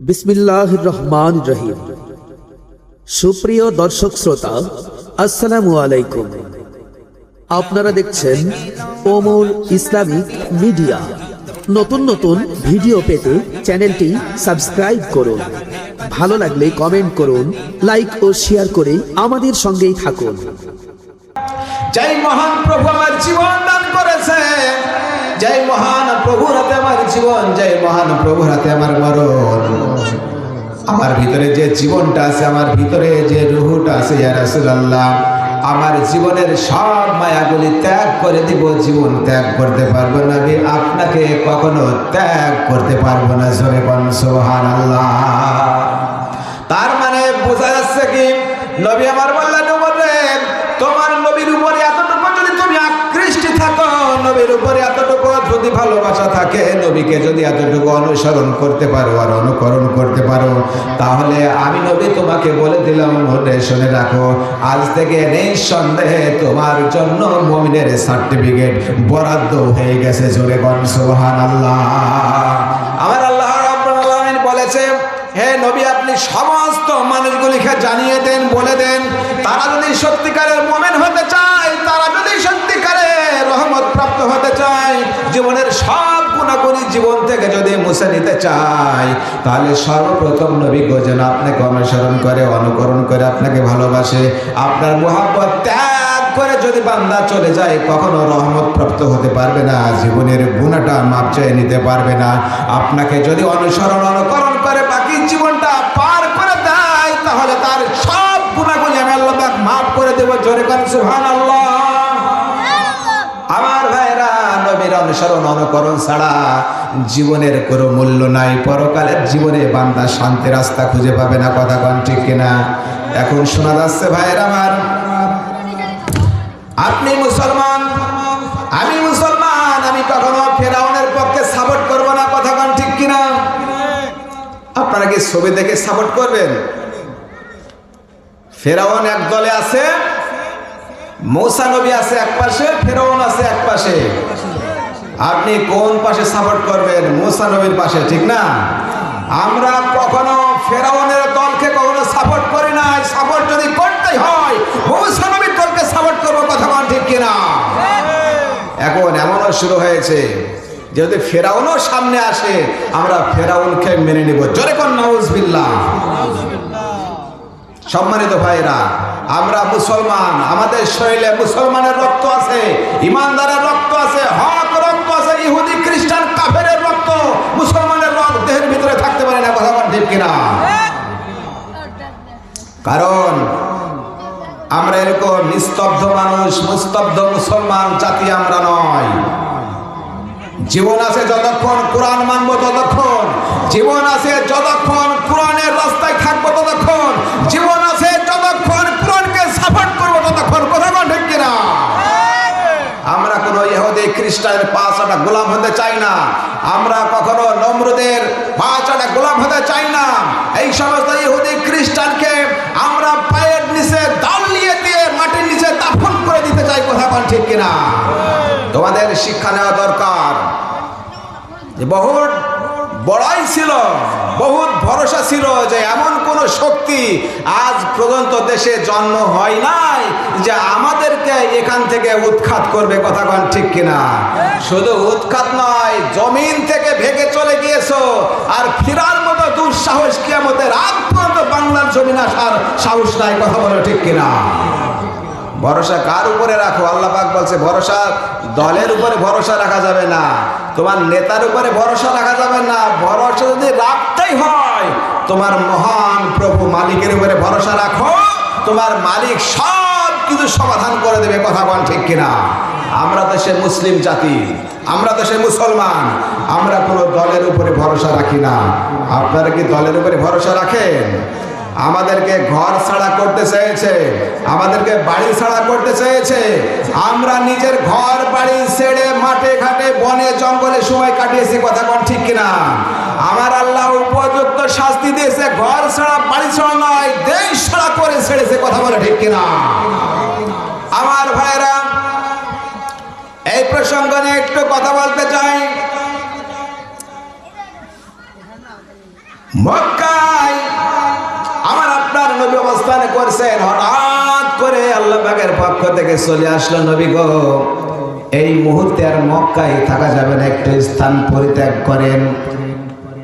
বিসমিল্লাহ রহমান রহিম। সুপ্রিয় দর্শক শ্রোতা, আসসালামু আলাইকুম। আপনারা দেখছেন ওমর ইসলামিক মিডিয়া। নতুন নতুন ভিডিও পেতে চ্যানেলটি সাবস্ক্রাইব করুন। ভালো লাগলে কমেন্ট করুন, লাইক ও শেয়ার করে আমাদের সঙ্গেই থাকুন। জয় মহান প্রভু আমার জীবন দান করেছে জয় মহান প্রভুর হাতে আমার জীবন, জয় মহান প্রভুর হাতে আমার মরণ। আমার ভিতরে যে জীবনটা আছে, আমার ভিতরে যে রুহুটা আছে, ইয়া রাসূলুল্লাহ, আমার জীবনের সব মায়াগুলি ত্যাগ করে দিব, জীবন ত্যাগ করতে পারব না আমি আপনাকে কখনো ত্যাগ করতে পারব না, জোরে বল সুবহানাল্লাহ। তার মানে বোঝা যাচ্ছে কি, নবী আমার ভালোবাসা থাকে, নবীকে যদি এতটুকু অনুসরণ করতে পারো আর অনুকরণ করতে পারো, তাহলে আমি নবী তোমাকে বলে দিলাম, মনে শুনে রাখো, আজ থেকে নেই সন্দেহে তোমার জন্য মমিনের সার্টিফিকেট বরাদ্দ হয়ে গেছে, জোরে গন সোহান আল্লাহ আমার আল্লাহ আলামিন বলেছে, হে নবী, আপনি সমস্ত মানুষগুলিকে জানিয়ে দেন, বলে দেন, তারা যদি সত্যিকারের মোমেন জীবনের সব গুণাগুণি জীবন থেকে যদি মুছে নিতে চায়, তাহলে সর্বপ্রথম নবী গো যেন আপনাকে অনুসরণ করে, অনুকরণ করে আপনাকে ভালোবাসে। আপনার মোহাব্বত ত্যাগ করে যদি বান্দা চলে যায়, কখনো রহমত প্রাপ্ত হতে পারবে না, জীবনের গুণাটা মাপ চেয়ে নিতে পারবে না। আপনাকে যদি অনুসরণ, অনুকরণ করে বাকি জীবনটা পার করে দেয়, তাহলে তার সব গুণাগুলি আমি আল্লাহ মাফ করে দেব। জোরে করে সুহান অনুসরণ অনুকরণ ছাড়া জীবনের কোনো মূল্য নাই। পরকালের জীবনে বান্দা শান্তি রাস্তা খুঁজে পাবে না, কথা কন ঠিক কিনা? এখন শোনা যাচ্ছে ভাইয়ের আমার। আপনি মুসলমান? আমি মুসলমান, আমি কখনো ফেরাউনের পক্ষে সাপোর্ট করব না, কথা কন ঠিক কিনা? আপনারা কি ছবি দেখে সাপোর্ট করবেন? ফেরাউন এক দলে আছে, মৌসা নবী আছে এক পাশে, ফেরাউন আছে এক পাশে। আপনি কোন পাশে সাপোর্ট করবেন? মৌসা নবীর পাশে, ঠিক না? আমরা কখনো ফেরাউনের দলকে কখনো সাপোর্ট করি না সাপোর্ট যদি করতেই হয়, মৌসা নবীর দলকে সাপোর্ট করব, কথা বল ঠিক কিনা? এখন এমনও শুরু হয়েছে যদি ফেরাউনও সামনে আসে, আমরা ফেরাউনকে মেনে নিব। জোরে কোন নাউজবিল্লাহ। সম্মানিত ভাইরা, আমরা মুসলমান, আমাদের শরীরে মুসলমানের রক্ত আছে, ইমানদারের রক্ত আছে, হক কিনা? কারণ আমরা এরকম নিস্তব্ধ মানুষ, মুস্তব্ধ মুসলমান, জাতি আমরা নয়। জীবন আছে যতক্ষণ কোরআন মানব ততক্ষণ। জীবন আছে যতক্ষণ কোরআনের রাস্তায় থাকব ততক্ষণ। জীবন আছে যতক্ষণ কোরআনকে সাপোর্ট করব ততক্ষণ। কথা বল ঠিক কিনা? আমরা কোনো ইহুদি খ্রিস্টানের পাঁচ আটা গোলাম হতে চাই না। আমরা কখনো নমরুদের আটা গোলাম হতে চাই না। এই সমস্ত ইহুদি খ্রিস্টানকে আমরা পায়ের নিচে দাঁড়িয়ে দিয়ে মাটির নিচে দাফন করে দিতে চাই, কথা বল ঠিক কিনা? তোমাদের শিক্ষা নেওয়া দরকার। বহুত বড়াই ছিল, বহুত ভরসা ছিল যে এমন কোন শক্তি আজ পর্যন্ত দেশে জন্ম হয় নাই যে আমাদেরকে এখান থেকে উৎখাত করবে, কথা কন ঠিক কিনা? শুধু উৎখাত নয়, জমিন থেকে ভেগে চলে গিয়েছো আর ফিরার মতো দুঃসাহস কিয়ামতের আগ পর্যন্ত বাংলার জমিন আসার সাহস নাই, কথা বলো ঠিক কিনা? ভরসা কার উপরে রাখো? আল্লাহ পাক বলছে, ভরসা দলের উপরে ভরসা রাখা যাবে না। তোমার নেতার উপরে ভরসা রাখা যাবে না। ভরসা যদি রাখতেই হয়, তোমার মহান প্রভু মালিকের উপরে ভরসা রাখো, তোমার মালিক সব কিছু সমাধান করে দেবে, কথা বল ঠিক কিনা? আমরা দেশে মুসলিম জাতি, আমরা দেশে মুসলমান, আমরা কোনো দলের উপরে ভরসা রাখি না। আপনারা কি দলের উপরে ভরসা রাখেন? আমাদেরকে ঘর ছাড়া করতে চেয়েছে, আমাদেরকে বাড়ি ছাড়া করতে চেয়েছে। আমরা নিজের ঘর বাড়ি ছেড়ে মাঠে বনে জঙ্গলে সময় কাটিয়েছি, কথা কোন ঠিক কিনা? আমার আল্লাহ উপযুক্ত শাস্তি দিয়েছে, ঘর ছাড়া, বাড়ি ছাড়া নয়, দেশ ছাড়া করে ছেড়েছে, কথা বলে ঠিক কিনা? আমার ভাইরা, এই প্রসঙ্গ নিয়ে একটু কথা বলতে চাই। আমার আপনার নবী অবস্থান করছেন, হঠাৎ করে আল্লাহ পাকের পক্ষ থেকে চলে আসলো নবী গো। এই মুহূর্তে আর মক্কায় থাকা যাবে না, একটু স্থান পরিত্যাগ করেন।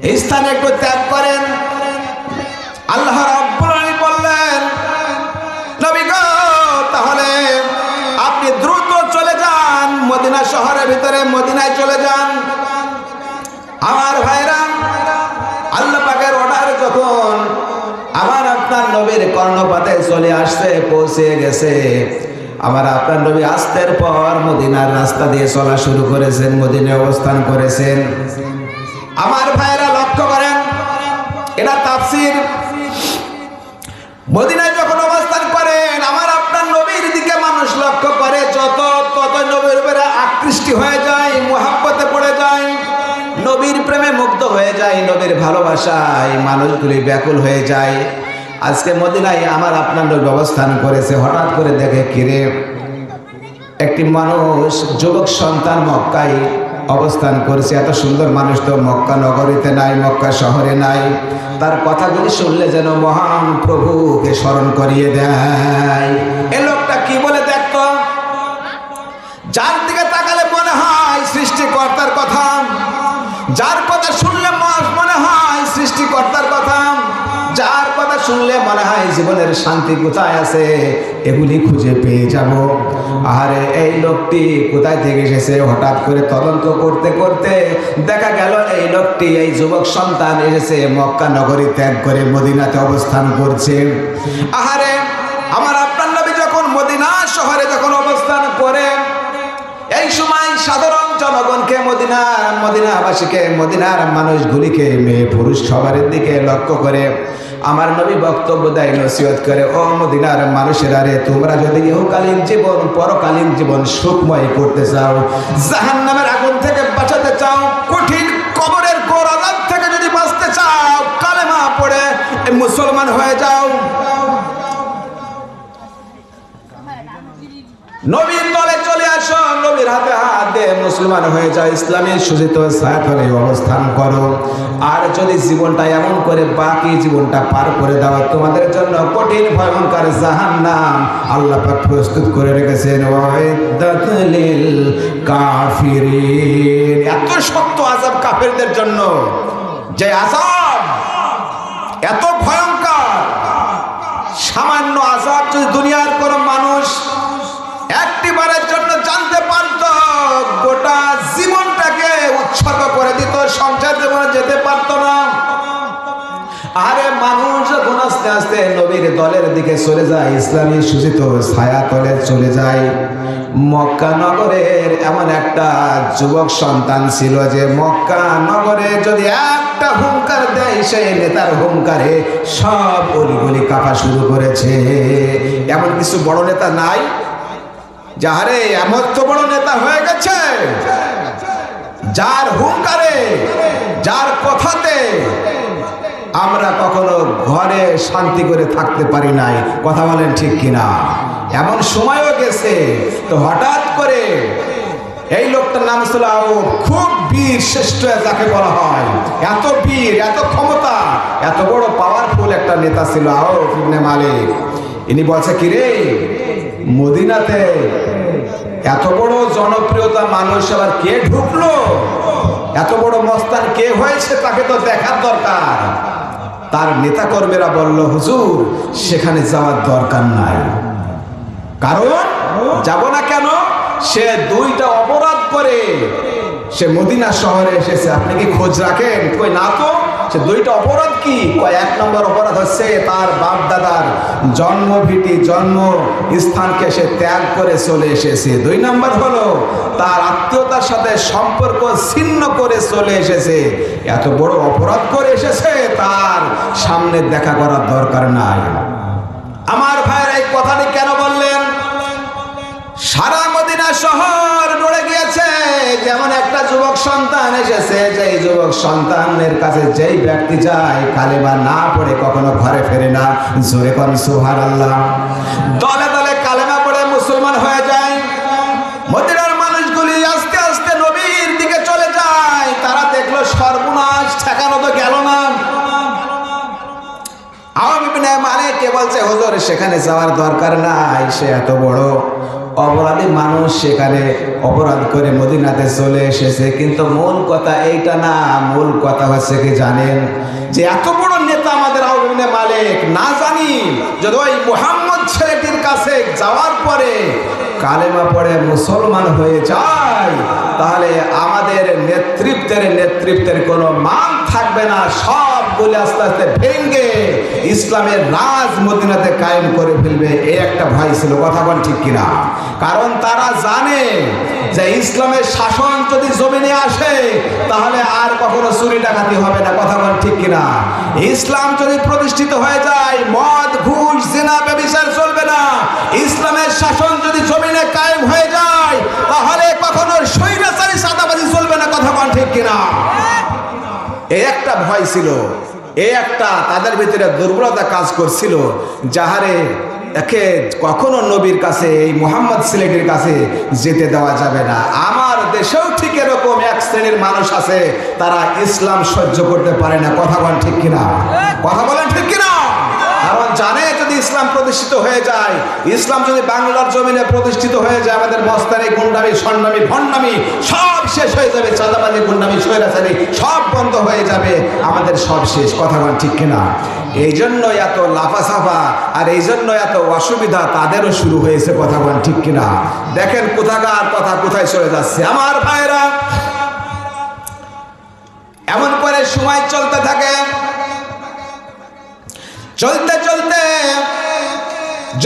এই স্থান একটু ত্যাগ করেন। আল্লাহ রাব্বুল বললেন, নবী গো, তাহলে আপনি দ্রুত চলে যান, মদিনা শহরের ভিতরে মদিনায় চলে যান। আমার ভাইরা, আল্লাহ পাকের অর্ডার যখন আমার আপনার নবীর কর্ণপাতে চলে আসছে, পৌঁছে গেছে আমার আপনার নবী আসতের পর মদিনার রাস্তা দিয়ে চলা শুরু করেছেন, মদিনায় অবস্থান করেছেন। আমার ভাইরা লক্ষ্য করেন, এটা তাফসির। মদিনায় যখন অবস্থান করেন, আমার আপনার নবীর দিকে মানুষ লক্ষ্য করে, যত তত নবীর উপরে আকৃষ্টি হয়ে যায়, মোহাব্বতে পড়ে যায়, নবীর প্রেমে মুগ্ধ হয়ে যায়, নবীর ভালোবাসায় মানুষগুলি ব্যাকুল হয়ে যায়। আজকে মদিনায় আমার আপনার নবী অবস্থান করেছে, হঠাৎ করে দেখে কিরে একটি মানুষ, যুবক সন্তান মক্কায় অবস্থান করেছে। এত সুন্দর মানুষ তো মক্কা নগরীতে নাই, মক্কা শহরে নাই। তার কথাগুলি শুনলে যেন মহান প্রভুকে স্মরণ করিয়ে দেয়। এ লোকটা কি বলে দেখতো? যার দিকে তাকালে মনে হয় সৃষ্টিকর্তার কথা। যার কথা শুনলে মনে হয় জীবনের শান্তি কোথায় আছে? এগুলি খুঁজে পেয়ে যাব। আরে এই লোকটি কোথায় থেকে এসেছে? হঠাৎ করে তদন্ত করতে করতে দেখা গেল এই লোকটি এই যুবক সন্তান এসেছে, মক্কা নগরী ত্যাগ করে মদিনাতে অবস্থান করছে। আহারে, আমার আপনার নবী যখন মদিনা শহরে যখন অবস্থান করে, এই সময় সাধারণ জনগণকে মদিনার মদিনাবাসীকে, মদিনার মানুষগুলিকে মেয়ে পুরুষ সবার দিকে লক্ষ্য করে আমার নবী বক্তব্য দেয়, নসিহত করে, ও মদিনার মানুষেরা রে, তোমরা যদি ইহকালীন জীবন, পরকালীন জীবন সুখময় করতে চাও জাহান নামের আগুন থেকে বাঁচাতে মুসলমান হয়ে যাও ইসলামী সুজিত ছায়াতলে অবস্থান করো। আর যদি জীবনটা এমন করে বাকি জীবনটা পার করে দাও, তোমাদের জন্য কঠিন, ভয়ঙ্কর জাহান্নাম আল্লাহ পাক প্রস্তুত করে রেখেছেন। এত শক্ত আযাব কাফেরদের জন্য, যে আযাব এত ভয়ঙ্কর, সামান্য আজাব যদি দুনিয়ার মানুষ যখন আস্তে আস্তে নবীর দলের দিকে চলে যায়, ইসলামী সূচিত ছায়া তলে চলে যায়। মক্কা নগরের এমন একটা যুবক সন্তান ছিল যে, মক্কা নগরে যদি একটা হুঙ্কার দেয়, সেই নেতার হুঙ্কারে সব অলিগলি কাঁপা শুরু করেছে। এমন কিছু বড় নেতা নাই, যাহারে এমন তো বড় নেতা হয়ে গেছে, যার হুঙ্কারে, যার কথাতে আমরা কখনো ঘরে শান্তি করে থাকতে পারি নাই। কথা বলেন ঠিক কিনা? এমন সময়ও গেছে, তো হঠাৎ করে এই লোকটার নাম ছিল খুব বীর শ্রেষ্ঠ যাকে বলা হয়। এত বীর, এত ক্ষমতা, এত বড় পাওয়ারফুল একটা নেতা ছিল আউফ ইবনে মালিক। ইনি বলছে, কি রে, মদিনাতে এত বড় জনপ্রিয়তা মানুষ আবার কে ঢুকলো? এত বড় মস্তান কে হয়েছে তাকে তো দেখার দরকার। তার নেতাকর্মীরা বলল, হুজুর, সেখানে যাওয়ার দরকার নাই। কারণ, যাব না কেন? সে দুইটা অপরাধ করে। সে মদিনা শহরে এসেছে। আপনি কি খোঁজ রাখেন? কই না তো? সে দুইটা অপরাধ কি? এক নম্বর অপরাধ হচ্ছে তার বাপ দাদার জন্মভিটি জন্ম স্থানকে সে ত্যাগ করে চলে এসেছে। দুই নম্বর হলো তার আত্মীয়তার সাথে সম্পর্ক ছিন্ন করে চলে এসেছে। এত বড় অপরাধ করে এসেছে, তার সামনে দেখা করার দরকার নাই। আমার ভাইয়ের এই কথাটি কেন বললেন? সারা মদিনা শহর যেমন একটা যুবক সন্তান এসেছে, যেই যুবক সন্তানের কাছে যেই ব্যক্তি যায়, কালেমা না পড়ে কখনো ঘরে ফেরে না। জোরে কন সুহার আল্লাহ দলে দলে কালেমা পড়ে মুসলমান হয়ে যায়। মদিনার মানুষগুলি আস্তে আস্তে নবীর দিকে চলে যায়। তারা দেখল সর্বনাশ, ঠেকানো তো গেল না। অনেকে বলছে, হুজুর, সেখানে যাওয়ার দরকার নাই, সে এত বড়। অপরাধী মানুষ সেখানে অপরাধ করে মদিনাতে চলে এসেছে। কিন্তু মূল কথা এইটা না, মূল কথা হচ্ছে কি জানেন? যে এত বড় নেতা আমাদের আউলিয়া মালিক, না জানি যদি ওই মোহাম্মদ ছেলেটির কাছে যাওয়ার পরে কালেমা পড়ে মুসলমান হয়ে যায়, তাহলে আমাদের নেতৃত্বের নেতৃত্বের কোনো মান থাকবে না সবগুলি আস্তে আস্তে ভেঙ্গে ইসলামের রাজ মদিনাতে কায়েম করে ফেলবে এই একটা ভয় ছিল, কথা বল ঠিক কিনা? কারণ তারা জানে যে ইসলামের শাসন যদি জমিনে আসে, তাহলে আর কখনো চুরি ডাকাতি হবে না, কথা বল ঠিক কিনা? ইসলাম যদি প্রতিষ্ঠিত হয়ে যায়, মদ, ঘুষ, জেনা, ব্যবচার চলবে না। ইসলামের শাসন যদি জমিনে কায়েম হয়ে যায়, তাহলে কখনো স্বৈরাচারী সাদাবাজি চলবে না, কথা বল ঠিক কিনা? একটা ভয় ছিল এই একটা তাদের ভিতরে দুর্বলতা কাজ করছিল, যাহারে একে কখনো নবীর কাছে, এই মোহাম্মদ সিলেটের কাছে যেতে দেওয়া যাবে না। আমার দেশেও ঠিক এরকম এক শ্রেণির মানুষ আছে, তারা ইসলাম সহ্য করতে পারে না। কথা বলেন ঠিক কিনা? কথা বলেন ঠিক কিনা? কারণ জানে যদি ইসলাম প্রতিষ্ঠিত হয়ে যায়। ইসলাম যদি বাংলার জমিনে প্রতিষ্ঠিত হয়ে যায়, আমাদের মস্তানি গুন্ডামি স্বর্ণামি ভণ্ডামি সব শেষ হয়ে যাবে, চাঁদাবাজি, গুন্ডামি, সৈরাচারি সব বন্ধ হয়ে যাবে। আমাদের সব শেষ, কথা বল ঠিক কিনা? এই জন্য এত লাফাসাফা আর এই জন্য এত অসুবিধা তাদেরও শুরু হয়েছে, কথা বল ঠিক কিনা? দেখেন কোথাকার কথা কোথায় চলে যাচ্ছে। আমার ভাইরা, এমন করে সময় চলতে থাকে চলতে চলতে,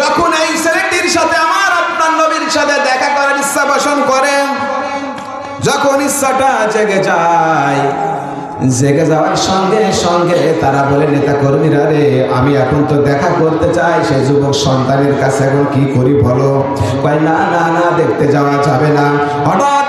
যখন এই ছেলেটির সাথে আমার আপনার নবীর সাথে দেখা করার ইচ্ছা পোষণ করে, যখন ইচ্ছাটা জেগে যায়, জেগে যাওয়ার সঙ্গে সঙ্গে তারা বলে, নেতা কর্মীরা রে, আমি এখন তো দেখা করতে চাই, সেই যুবক সন্তানের কাছে এখন কি করি বলো? কয়, না না না, দেখতে যাওয়া যাবে না। হঠাৎ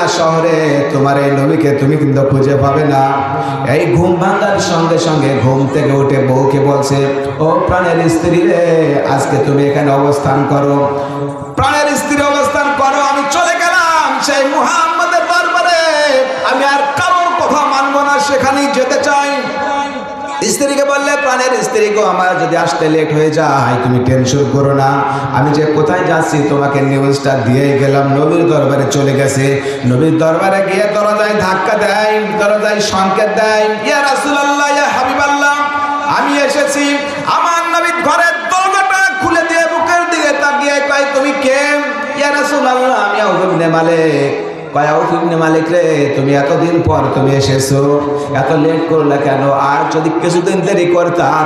মদিনা শহরে? তোমার এই নবীকে তুমি কিন্তু খুঁজে পাবে না। এই ঘুম ভাঙার সঙ্গে সঙ্গে ঘুম থেকে উঠে বউকে বলছে, ও প্রাণের স্ত্রী রে, আজকে তুমি এখানে অবস্থান করো। প্রাণের স্ত্রী অবস্থান করো, আমি চলে গেলাম সেই মুহাম্মদের দরবারে। আমি আর কারোর কথা মানবো না, সেখানেই যেতে চাই স্ত্রীকে বললে, প্রাণের স্ত্রী গো আমার যদি আসতে লেট হয়ে যায়, তুমি টেনশন করো না। আমি যে কোথায় যাচ্ছি, তোমাকে নিউজটা দিয়ে গেলাম। নবীর দরবারে চলে গেছে। নবীর দরবারে গিয়ে দরজায় ধাক্কা দেয়, দরজায় সংকেত দেয়, ইয়া রাসূলুল্লাহ, ইয়া হাবিবাল্লাহ, আমি এসেছি। আমার নবীর ঘরের দরজাটা খুলে দিয়ে বুকের দিকে তাকিয়ে কয়, তুমি কে? ইয়া রাসূলুল্লাহ, আমি ইবনে মালিক। কয়া ইবনে মালিক রে, তুমি এতদিন পর তুমি এসেছ, এত লেট করলে কেন? আর যদি কিছুদিন দেরি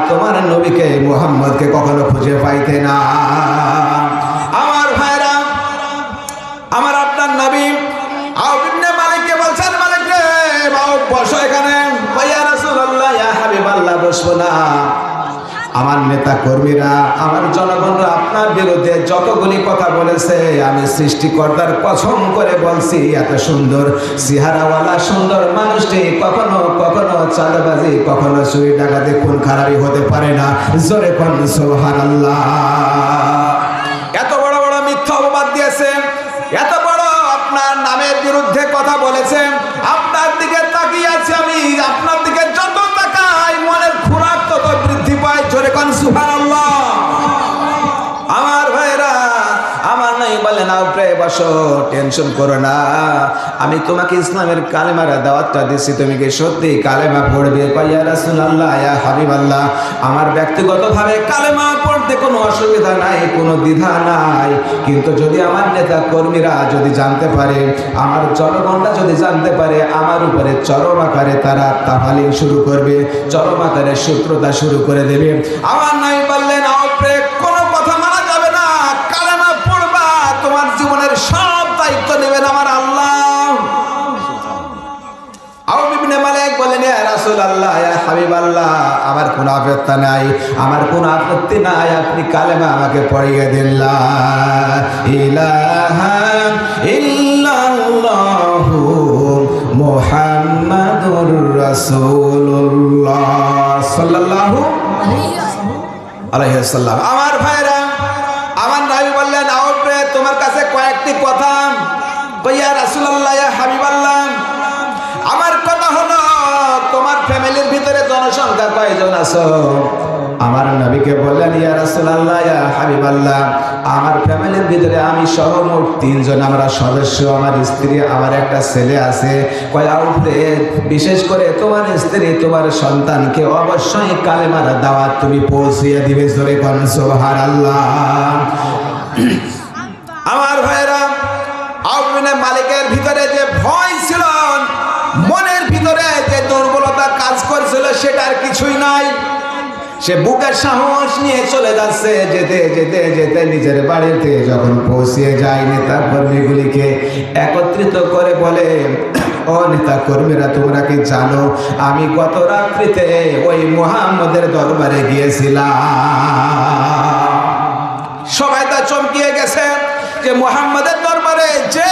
তোমার নবীকে, মুহাম্মদকে কখনো খুঁজে পাইতে না। আমার ভাইরা, আমার আপনার নবী আউ ইবনে মালিককে বলছেন, মালিক রে বাউ বসো এখানে। ইয়া বসবো না। আমার নেতা কর্মীরা আমার জনগণরা আপনার বিরুদ্ধে যতগুলি কথা বলেছে, আমি সৃষ্টিকর্তার কসম করে বলছি, এত সুন্দর সিহারাওয়ালা সুন্দর মানুষটি কখনো কখনো চাঁদাবাজি, কখনো চুরি ডাকাতি, খুন খারাপি হতে পারে না। জোরে কোন, সুবহানাল্লাহ। এত বড় বড় মিথ্যা অপবাদ দিয়েছে, এত বড় আপনার নামের বিরুদ্ধে কথা বলেছে, আপনার দিকে তাকিয়ে আছি আমি, আপনার দিকে সুবহানাল্লাহ। আমার ভাইরা, আমার নাই বলে না উপরে বসো টেনশন করো না। আমি তোমাকে ইসলামের কালেমার দাওয়াতটা দিচ্ছি তুমি কি সত্যি কালেমা পড়বে? কইয়া রাসূলুল্লাহ, ইয়া হাবিবাল্লাহ। আমার ব্যক্তিগতভাবে কালেমা পড়তে কোনো অসুবিধা নাই, কোনো দ্বিধা নাই। কিন্তু যদি আমার নেতা কর্মীরা যদি জানতে পারে, আমার জনগণরা যদি জানতে পারে, আমার উপরে চরম আকারে তারা তাফালিং শুরু করবে, চরম আকারে শত্রুতা শুরু করে দেবে। আমার নাই বললেন রাসূলুল্লাহ ইয়া হাবিবাল্লাহ, আমার কোনো আপত্তি নাই, আমার কোনো আপত্তি নাই, আপনি কালেমা আমাকে পড়িয়ে আমার ভাইরা, আমার বললেন তোমার কাছে কয়েকটি কথা। কইয়া রাসূলুল্লাহ হাবিবাল্লাহ কয়জন আছো? আমার নবীকে বললেন, ইয়া রাসূলুল্লাহ, ইয়া হাবিবাল্লাহ, আমার ফ্যামিলির ভিতরে আমি সহ মোট তিনজন, আমরা সদস্য, আমার স্ত্রী, আমার একটা ছেলে আছে। কয়া উপরে বিশেষ করে তোমার স্ত্রী, তোমার সন্তানকে অবশ্যই কালেমার দাওয়াত তুমি পৌঁছিয়ে দিবে, জোরে কোন, সুবহানাল্লাহ। আমার ভাইরা আউমিনে মালিকের ভিতরে যে ভয় ছিল দুর্বলতা কাজ করছিল সেটার কিছুই নাই। সে বুকের সাহস নিয়ে চলে যাচ্ছে, যেতে যেতে যেতে নিজের বাড়িতে যখন পৌঁছিয়ে যায় নেতা কর্মীগুলিকে একত্রিত করে বলে, ও নেতা কর্মীরা তোমরা কি জানো, আমি গত রাত্রিতে ওই মোহাম্মদের দরবারে গিয়েছিলাম। সবাই তা চমকিয়ে গেছে যে মোহাম্মদের দরবারে যে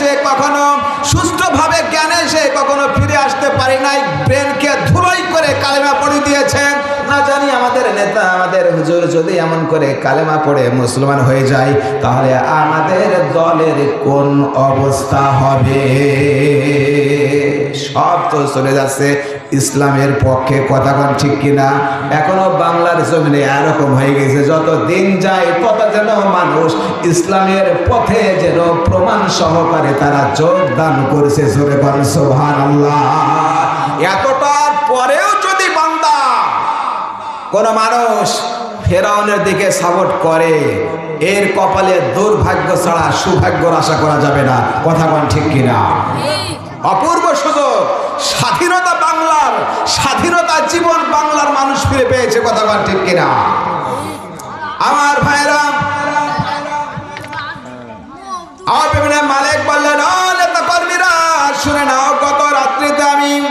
সে কখনো সুস্থভাবে জ্ঞানে সে কখনো ফিরে আসতে পারে নাই। ব্রেনকে ধুলোই করে কালেমা পড়ে দিয়েছেন। না জানি আমাদের নেতা, আমাদের হুজুর যদি এমন করে কালেমা পড়ে মুসলমান হয়ে যায়, তাহলে আমাদের দলের কোন অবস্থা হবে? সব তো চলে যাচ্ছে। ইসলামের পক্ষে কথা কন ঠিক কিনা? এখনও বাংলার জমিনে এরকম হয়ে গেছে যত দিন যায় তত যেন মানুষ ইসলামের পথে যেন প্রমাণ সহকারে তারা যোগদান করছে জোরে কন সুবহানাল্লাহ। এতটার পরেও যদি বান্দা কোন মানুষ ফেরাউনের দিকে সাপোর্ট করে এর কপালে দুর্ভাগ্য ছাড়া সৌভাগ্যর আশা করা যাবে না কথা কন ঠিক কিনা? অপূর্ব জীবন বাংলার মানুষ ফিরে পেয়েছে, কথা ঠিক কিনা? আমার ভাইরা, আমার বিভিন্ন মালিক বললেন, "ও নেতা কর্মীরা, শুনে নাও, গত রাত্রিতে আমি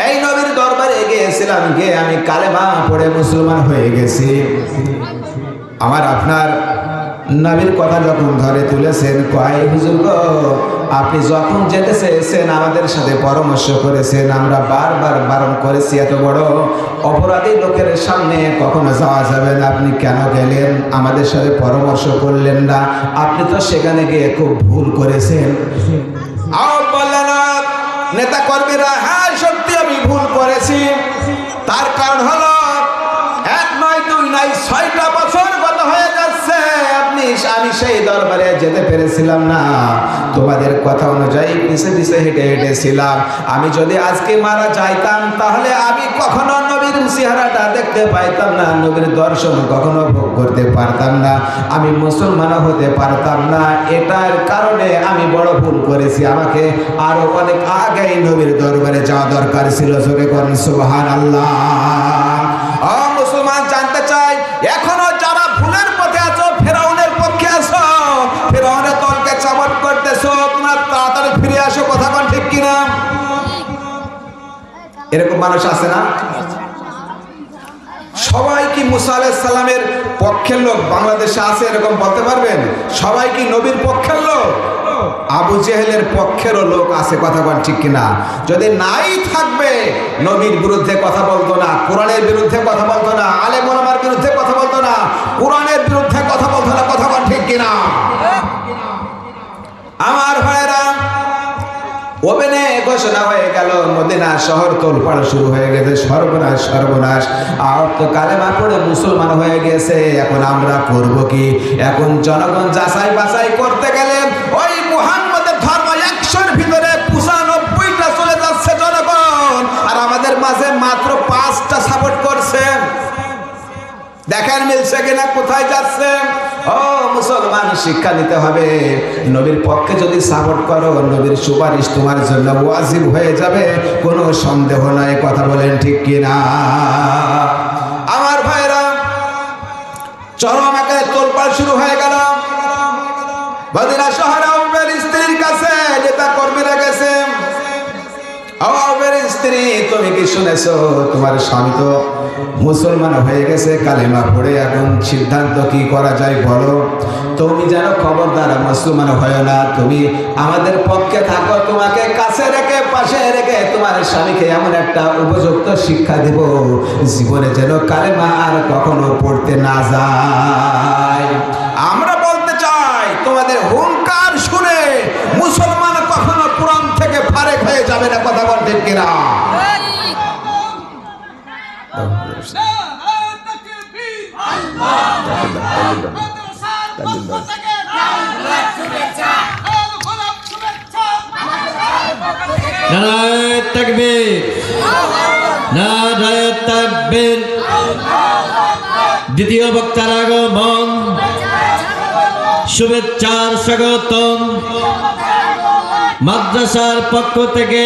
এই নবীর দরবারে গিয়েছিলাম, গিয়ে আমি কালেমা পড়ে মুসলমান হয়ে গেছি। আমার আপনার নবীর কথা যখন ধরে তুলেছেন, কয়, হুজুর আপনি যখন যেতে চেয়েছেন আমাদের সাথে পরামর্শ করেছেন, আমরা বারবার বারণ করেছি, এত বড় অপরাধী লোকের সামনে কখনো যাওয়া যাবে না। আপনি কেন গেলেন? আমাদের সাথে পরামর্শ করলেন না। আপনি তো সেখানে গিয়ে খুব ভুল করেছেন। নেতা কর্মীরা হ্যাঁ সত্যি আমি ভুল করেছি। তার কারণ হলো আমি সেই দরবারে যেতে পেরেছিলাম না। তোমাদের কথা অনুযায়ী পিছে পিছে হেঁটে হেঁটেছিলাম। আমি যদি আজকে মারা যাইতাম, তাহলে আমি কখনো নবীর চেহারাটা দেখতে পাইতাম না, নবীর দর্শন কখনো ভোগ করতে পারতাম না। আমি মুসলমান হতে পারতাম না। এটার কারণে আমি বড় ভুল করেছি। আমাকে আরও অনেক আগেই নবীর দরবারে যাওয়া দরকার ছিল। জোরে করেন সুবহান এরকম মানুষ আছে না? সবাই কি মুসা আলাইহিস সালামের পক্ষের লোক? বাংলাদেশে আছে এরকম বলতে পারবেন? সবাই কি নবীর পক্ষের লোক? আবু জেহেলের পক্ষেরও লোক আছে, কথা বল ঠিক কিনা? যদি নাই থাকবে, নবীর বিরুদ্ধে কথা বলতো না, কোরআনের বিরুদ্ধে কথা বলতো না আলে মোলামার বিরুদ্ধে কথা বলতো না, কোরআনের বিরুদ্ধে কথা বলতো না, কথা বল ঠিক কিনা? আমার ভাইরা ওপেনে ঘোষণা হয়ে গেল, মদিনা শহর তোলপাড় শুরু হয়ে গেছে, সর্বনাশ সর্বনাশ। আর তো কালেমা পড়ে মুসলমান হয়ে গেছে, এখন আমরা করব কি? এখন জনগণ যাচাই বাছাই করতে গেলে ওই মুহাম্মদের ধর্ম একশোর ভিতরে পঁচানব্বইটা চলে যাচ্ছে জনগণ। আর আমাদের মাঝে মাত্র পাঁচটা সাপোর্ট করছে। দেখেন মিলছে কিনা, কোথায় যাচ্ছে? ও, মুসলমান, শিক্ষা নিতে হবে। নবীর পক্ষে যদি সাপোর্ট করো, নবীর সুপারিশ তোমার জন্য ওয়াজিব হয়ে যাবে। কোনো সন্দেহ নাই, কথা বলেন ঠিক কিনা? আমার ভাইরা, চরম আকারে তোলপাড় শুরু হয়ে গেল। মদিনা স্ত্রী, তুমি কি শুনেছো? তোমার স্বামী তো মুসলমান হয়ে গেছে, কালেমা পড়ে এখন সিদ্ধান্ত কি করা যায় বলো? তুমি যেন খবরদার মুসলমান হয় না, তুমি আমাদের পক্ষে থাকো, তোমাকে কাছে রেখে, পাশে রেখে তোমার স্বামীকে এমন একটা উপযুক্ত শিক্ষা দেব, জীবনে যেন কালেমা আর কখনো পড়তে না যায়। যাবে না কথা বলতে কিনা নারায় তাকবীর। নারায় তাকবীর। দ্বিতীয় বক্তার আগমন। শুভেচ্ছার স্বাগতম। মাদ্রাসার পক্ষ থেকে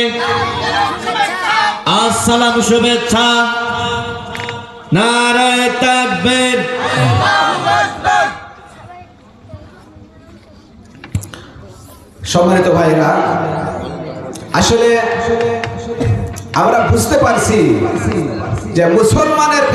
আসসালাম, শুভেচ্ছা। নারায় তাকবীর। সম্মানিত ভাইরা আসলে আমরা বুঝতে পারছি যে মুসলমানের